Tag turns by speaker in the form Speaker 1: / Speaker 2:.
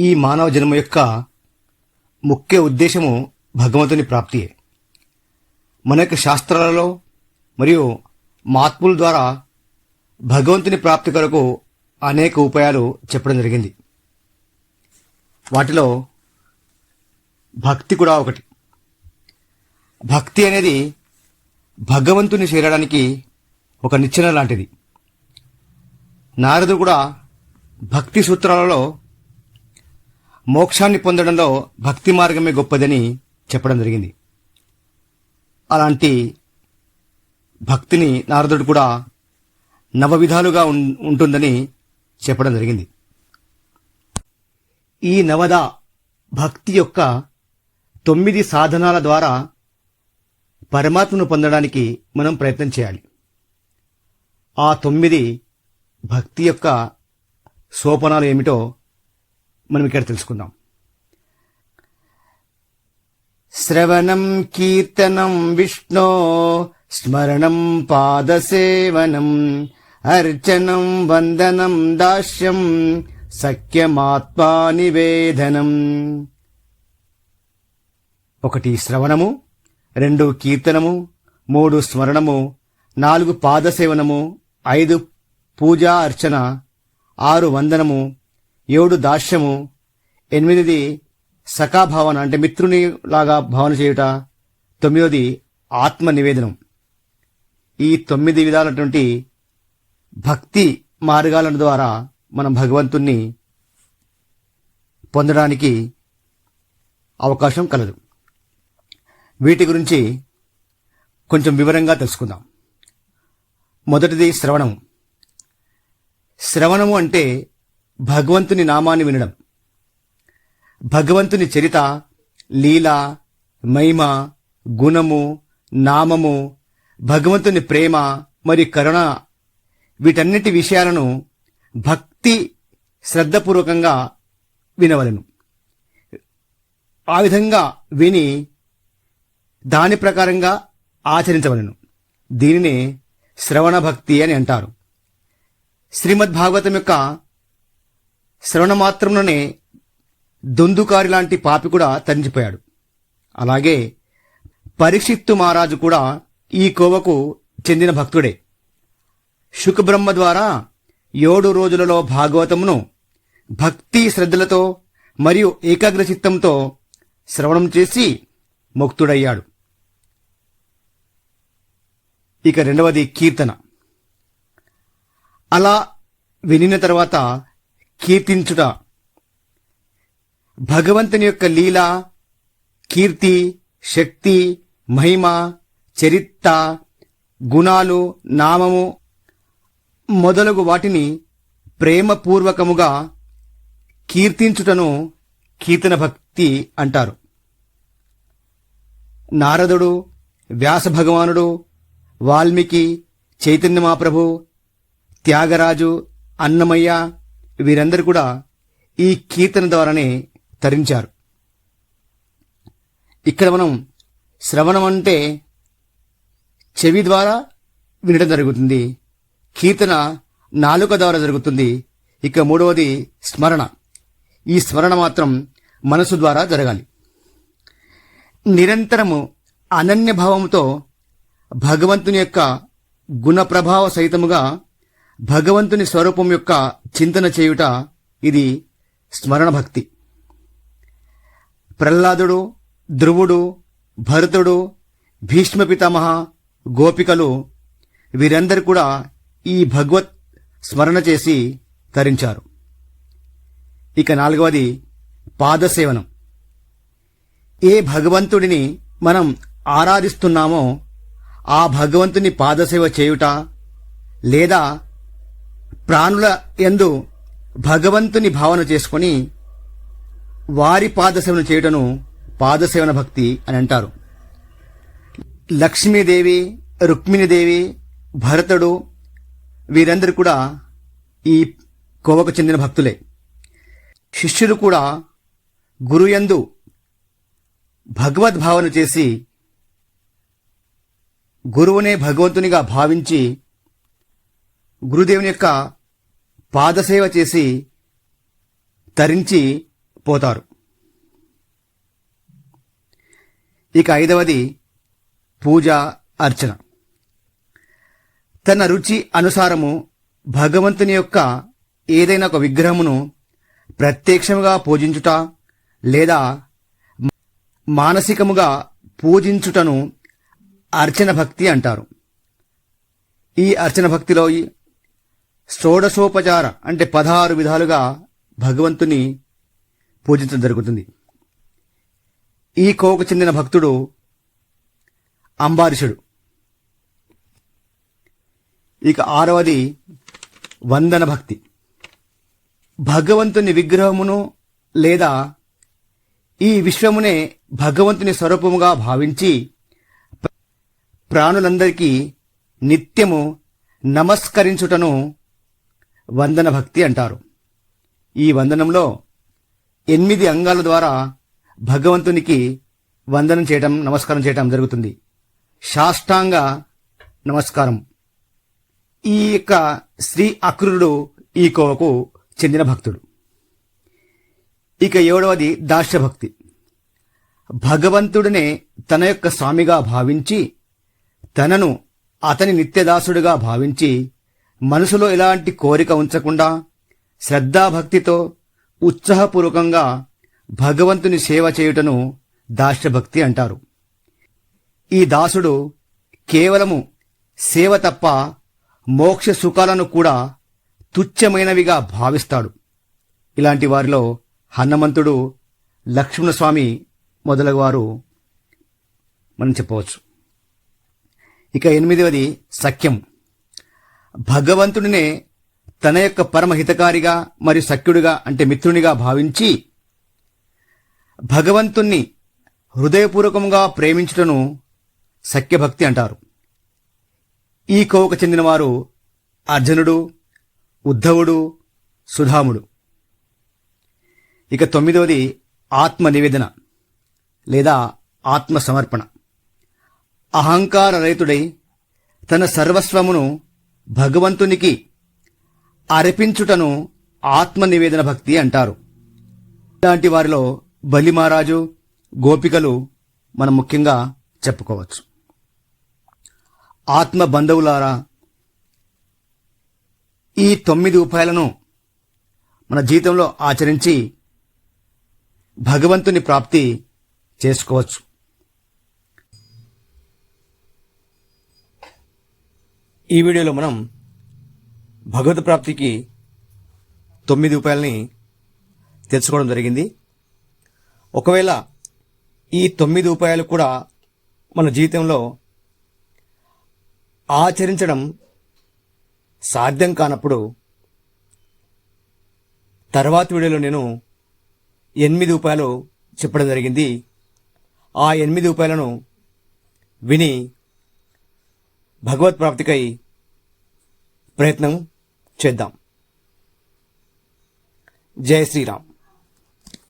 Speaker 1: ఈ మానవ జన్మ యొక్క ముఖ్య ఉద్దేశము భగవంతుని ప్రాప్తియే. మన యొక్క శాస్త్రాలలో మరియు మహాత్ముల ద్వారా భగవంతుని ప్రాప్తి కొరకు అనేక ఉపాయాలు చెప్పడం జరిగింది. వాటిలో భక్తి కూడా ఒకటి. భక్తి అనేది భగవంతుని చేరడానికి ఒక నిచ్చెన లాంటిది. నారదుడు కూడా భక్తి సూత్రాలలో మోక్షాన్ని పొందడంలో భక్తి మార్గమే గొప్పదని చెప్పడం జరిగింది. అలాంటి భక్తిని నారదుడు కూడా నవ విధాలుగా ఉం- ఉంటుందని చెప్పడం జరిగింది. ఈ నవద భక్తి యొక్క తొమ్మిది సాధనాల ద్వారా పరమాత్మను పొందడానికి మనం ప్రయత్నం చేయాలి. ఆ తొమ్మిది భక్తి యొక్క సోపనాలు ఏమిటో మనం ఇక్కడ తెలుసుకుందాం. శ్రవణం కీర్తనం విష్ణో స్మరణం పాదసేవనం అర్చనం వందనం దాస్యం సఖ్యమాత్మా నివేదనం. ఒకటి శ్రవణము రెండు కీర్తనము మూడు స్మరణము నాలుగు పాదసేవనము ఐదు పూజా అర్చన ఆరు వందనము ఏడు దాస్యము ఎనిమిదిది సఖాభావన అంటే మిత్రుని లాగా భావన చేయుట తొమ్మిదవది ఆత్మ నివేదనం ఈ తొమ్మిది విధాలైనటువంటి భక్తి మార్గాల ద్వారా మనం భగవంతుణ్ణి పొందడానికి అవకాశం కలదు. వీటి గురించి కొంచెం వివరంగా తెలుసుకుందాం. మొదటిది శ్రవణం శ్రవణము అంటే భగవంతుని నామాన్ని వినడం. భగవంతుని చరిత లీల మహిమ గుణము నామము భగవంతుని ప్రేమ మరియు కరుణ వీటన్నిటి విషయాలను భక్తి శ్రద్ధపూర్వకంగా వినవలను. ఆ విధంగా విని దాని ప్రకారంగా ఆచరించవలను. దీనిని శ్రవణ భక్తి అని అంటారు. శ్రీమద్భాగవతం యొక్క శ్రవణ మాత్రంలోనే దొందుకారి లాంటి పాపి కూడా తరించిపోయాడు. అలాగే పరీక్షిత్తు మహారాజు కూడా ఈ కోవకు చెందిన భక్తుడే. శుకబ్రహ్మ ద్వారా ఏడు రోజులలో భాగవతమును భక్తి శ్రద్ధలతో మరియు ఏకాగ్రచిత్తంతో శ్రవణం చేసి ముక్తుడయ్యాడు. ఇక రెండవది కీర్తన. అలా వినిన తర్వాత కీర్తించుట. భగవంతుని యొక్క లీల కీర్తి శక్తి మహిమ చరిత్ర గుణాలు నామము మొదలగు వాటిని ప్రేమపూర్వకముగా కీర్తించుటను కీర్తన భక్తి అంటారు. నారదుడు వ్యాస భగవానుడు వాల్మీకి చైతన్య మహాప్రభు త్యాగరాజు అన్నమయ్య వీరందరూ కూడా ఈ కీర్తన ద్వారానే తరించారు. ఇక్కడ మనం శ్రవణం అంటే చెవి ద్వారా వినడం జరుగుతుంది. కీర్తన నాలుక ద్వారా జరుగుతుంది. ఇక మూడవది స్మరణ. ఈ స్మరణ మాత్రం మనసు ద్వారా జరగాలి. నిరంతరము అనన్య భావంతో భగవంతుని యొక్క గుణ ప్రభావ సహితముగా భగవంతుని స్వరూపం యొక్క చింతన చేయుట ఇది స్మరణ భక్తి ప్రహ్లాదుడు ధ్రువుడు భరతుడు భీష్మ పితామహ గోపికలు వీరందరూ కూడా ఈ భగవత్ స్మరణ చేసి తరించారు. ఇక నాలుగవది పాదసేవనం. ఏ భగవంతుడిని మనం ఆరాధిస్తున్నామో ఆ భగవంతుని పాదసేవ చేయుట లేదా ప్రాణుల యందు భగవంతుని భావన చేసుకొని వారి పాదసేవను చేయుటను పాదసేవన భక్తి అని అంటారు. లక్ష్మీదేవి రుక్మిణీదేవి భరతుడు వీరందరూ కూడా ఈ కోవకు చెందిన భక్తులే. శిష్యులు కూడా గురుయందు భగవద్భావన చేసి గురువునే భగవంతునిగా భావించి గురుదేవుని యొక్క పాదసేవ చేసి తరించి పోతారు. ఇక ఐదవది పూజ అర్చన. తన రుచి అనుసారము భగవంతుని యొక్క ఏదైనా ఒక విగ్రహమును ప్రత్యక్షముగా పూజించుట లేదా మానసికముగా పూజించుటను అర్చన భక్తి అంటారు. ఈ అర్చన భక్తిలో ఈ షోడశోపచార అంటే పదహారు విధాలుగా భగవంతుని పూజించడం జరుగుతుంది. ఈ కోవకు చెందిన భక్తుడు అంబారీషుడు. ఇక ఆరవది వందన భక్తి. భగవంతుని విగ్రహమును లేదా ఈ విశ్వమునే భగవంతుని స్వరూపముగా భావించి ప్రాణులందరికీ నిత్యము నమస్కరించుటను వందన భక్తి అంటారు. ఈ వందనంలో ఎనిమిది అంగాల ద్వారా భగవంతునికి వందనం చేయటం నమస్కారం చేయటం జరుగుతుంది. సాష్టాంగ నమస్కారం. ఈ యొక్క శ్రీ అక్రూరుడు ఈ కోవకు చెందిన భక్తుడు. ఇక ఏడవది దాస్యభక్తి. భగవంతుడినే తన యొక్క స్వామిగా భావించి తనను అతని నిత్యదాసుడుగా భావించి మనసులో ఎలాంటి కోరిక ఉంచకుండా శ్రద్ధాభక్తితో ఉత్సాహపూర్వకంగా భగవంతుని సేవ చేయుటను దాస్యభక్తి అంటారు. ఈ దాసుడు కేవలము సేవ తప్ప మోక్ష సుఖాలను కూడా తుచ్చమైనవిగా భావిస్తాడు. ఇలాంటి వారిలో హనుమంతుడు లక్ష్మణస్వామి మొదలగువారు మనం చెప్పవచ్చు. ఇక ఎనిమిదవది సఖ్యం భగవంతుడినే తన యొక్క పరమహితకారిగా మరియు సఖ్యుడిగా అంటే మిత్రునిగా భావించి భగవంతుణ్ణి హృదయపూర్వకంగా ప్రేమించుటను సఖ్యభక్తి అంటారు. ఈ కోవకు చెందినవారు అర్జునుడు ఉద్ధవుడు సుధాముడు. ఇక తొమ్మిదవది ఆత్మ నివేదన లేదా ఆత్మ సమర్పణ అహంకార రైతుడై తన సర్వస్వమును భగవంతునికి అర్పించుటను ఆత్మ నివేదన భక్తి అంటారు. ఇలాంటి వారిలో బలిమహారాజు గోపికలు మనం ముఖ్యంగా చెప్పుకోవచ్చు. ఆత్మ బంధువులారా ఈ తొమ్మిది ఉపాయాలను మన జీవితంలో ఆచరించి భగవంతుని ప్రాప్తి చేసుకోవచ్చు. ఈ వీడియోలో మనం భగవత్ ప్రాప్తికి తొమ్మిది ఉపాయాలని తెలుసుకోవడం జరిగింది. ఒకవేళ ఈ తొమ్మిది ఉపాయాలు కూడా మన జీవితంలో ఆచరించడం సాధ్యం కానప్పుడు తర్వాత వీడియోలో నేను ఎనిమిది ఉపాయాలు చెప్పడం జరిగింది. ఆ ఎనిమిది ఉపాయాలను విని భగవత్ ప్రాప్తికై ప్రయత్నం చేద్దాం. జయ శ్రీరామ్.